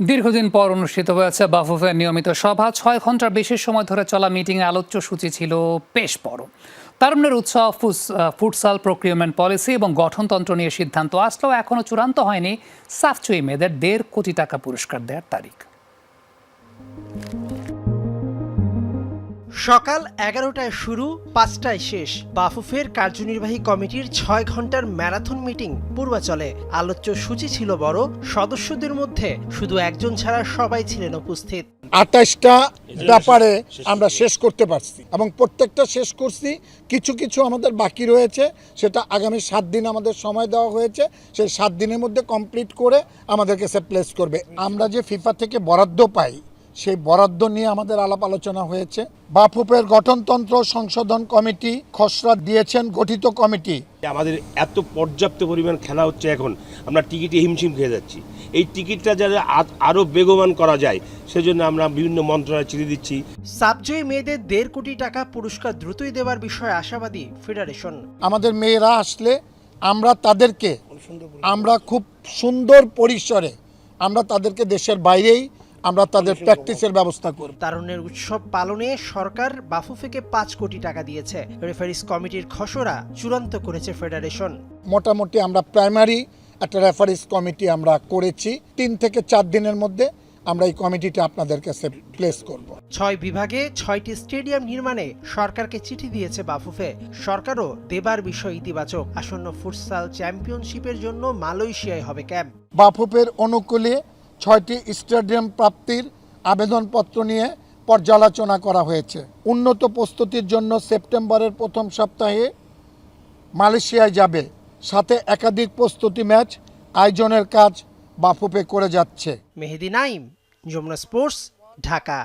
দীর্ঘদিন পর অনুষ্ঠিত হয়েছে বাফুফের নিয়মিত সভা। ছয় ঘণ্টার বেশি সময় ধরে চলা মিটিংয়ে আলোচ্য সূচি ছিল বেশ বড়। তারুণ্যের উৎসাহ ফুটসাল প্রক্রিয়মেন্ট পলিসি এবং গঠনতন্ত্র নিয়ে সিদ্ধান্ত আসলেও এখনও চূড়ান্ত হয়নি সাফচুই মেয়েদের দেড় কোটি টাকা পুরস্কার দেওয়ার তারিখ। সকাল এগারোটায় শুরু পাঁচটায় শেষ। বাফুফের কার্যনির্বাহী কমিটির ছয় ঘণ্টার ম্যারাথন মিটিং পূর্বাচলে। আলোচ্য সূচি ছিল বড় সদস্যদের মধ্যে শুধু একজন ছাড়া সবাই ছিলেন উপস্থিত। আঠাশটা ব্যাপারে আমরা শেষ করতে পারছি এবং প্রত্যেকটা শেষ করছি কিছু কিছু আমাদের বাকি রয়েছে সেটা আগামী সাত দিন আমাদের সময় দেওয়া হয়েছে সেই সাত দিনের মধ্যে কমপ্লিট করে আমাদেরকে সে প্লেস করবে। আমরা যে ফিফা থেকে বরাদ্দ পাই সেই বরাদ্দ নিয়ে আমাদের আলাপ আলোচনা হয়েছে। বাফুপের গঠনতন্ত্র সংশোধন কমিটি খসড়া দিয়েছেন গঠিত কমিটি। আমাদের এত পর্যাপ্ত পরিমাণ খেলা হচ্ছে এখন আমরা টিকিটে হিমশিম খেয়ে যাচ্ছি। এই টিকিটটা যাতে আ- আরও বেগবান করা যায় সেজন্য আমরা বিভিন্ন মন্ত্রণালয় চিঠি দিচ্ছি। সাবজয়ী মেয়েদের দেড় কোটি টাকা পুরস্কার দ্রুতই দেওয়ার বিষয়ে আশাবাদী ফেডারেশন। আমাদের মেয়েরা আসলে আমরা তাদেরকে আমরা খুব সুন্দর পরিসরে আমরা তাদেরকে দেশের বাইরেই আমরা তাদের প্র্যাকটিসের ব্যবস্থা করব। তারুণ্যের উৎসব পালনে সরকার বাফুফেকে পাঁচ কোটি টাকা দিয়েছে। রেফারিস কমিটির খসড়া চূড়ান্ত করেছে ফেডারেশন। মোটামুটি আমরা প্রাইমারি একটা রেফারিস কমিটি আমরা করেছি। তিন থেকে চার দিনের মধ্যে আমরা এই কমিটিটা আপনাদের কাছে প্লেস করব। ছয় বিভাগে ছয়টি স্টেডিয়াম নির্মাণে সরকারকে চিঠি দিয়েছে বাফুফে। সরকারও দেবার বিষয় ইতিবাচক। আসন্ন ফুটসাল চ্যাম্পিয়নশিপের জন্য মালয়েশিয়ায় হবে ক্যাম্প। বাফুফের অনুকূলে ছয়টি স্টেডিয়াম প্রাপ্তির আবেদনপত্র নিয়ে পর্যালোচনা করা হয়েছে। উন্নত প্রস্তুতির জন্য সেপ্টেম্বরের প্রথম সপ্তাহে মালয়েশিয়ায় যাবে। সাথে একাধিক প্রস্তুতি ম্যাচ আয়োজনের কাজ বাফুপে করে যাচ্ছে। মেহেদি নাইম, যমুনা স্পোর্টস, ঢাকা।